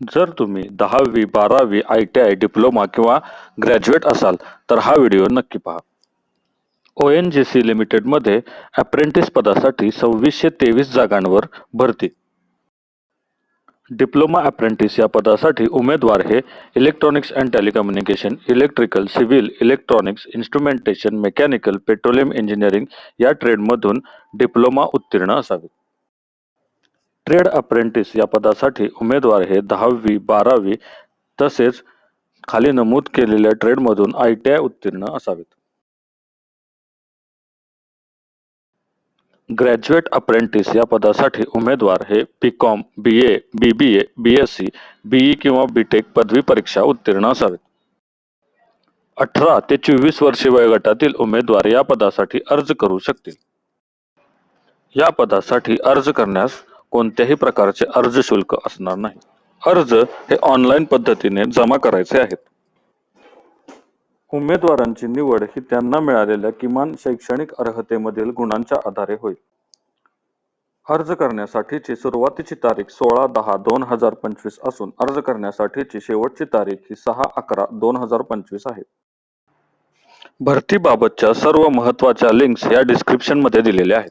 जर तुम्ही दहावी बारावी आय टी आय डिप्लोमा किंवा ग्रॅज्युएट असाल तर हा व्हिडिओ नक्की पहा. ओ एन जी सी लिमिटेडमध्ये अप्रेंटिस पदासाठी सव्वीसशे तेवीस जागांवर भरती. डिप्लोमा अप्रेंटिस या पदासाठी उमेदवार हे electronics and telecommunication electrical civil electronics instrumentation mechanical petroleum engineering या ट्रेडमधून डिप्लोमा उत्तीर्ण असावे ट्रेड अप्रेंटिस या पदासाठी उमेदवार हे दहावी बारावी तसेच खाली नमूद केलेल्या ट्रेडमधून आय टी आय उत्तीर्ण असावेत. ग्रॅज्युएट अप्रेंटिस या पदासाठी उमेदवार हे B Com B A B B A B S C BE किंवा बीटेक पदवी परीक्षा उत्तीर्ण असावेत. अठरा ते चोवीस वर्षे वयोगटातील उमेदवार या पदासाठी अर्ज करू शकतील. या पदासाठी अर्ज करण्यास कोणत्याही प्रकारचे अर्ज शुल्क असणार नाही. अर्ज हे ऑनलाईन पद्धतीने जमा करायचे आहेत. उमेदवारांची निवड ही त्यांना मिळालेल्या किमान शैक्षणिक अर्हतेमधील गुणांच्या आधारे होईल अर्ज करण्यासाठीची सुरुवातीची तारीख सोळा दहा दोन हजार पंचवीस असून अर्ज करण्यासाठीची शेवटची तारीख ही सहा अकरा दोन हजार पंचवीस आहे. भरतीबाबतच्या सर्व महत्त्वाच्या लिंक्स या डिस्क्रिप्शनमध्ये दिलेल्या आहेत.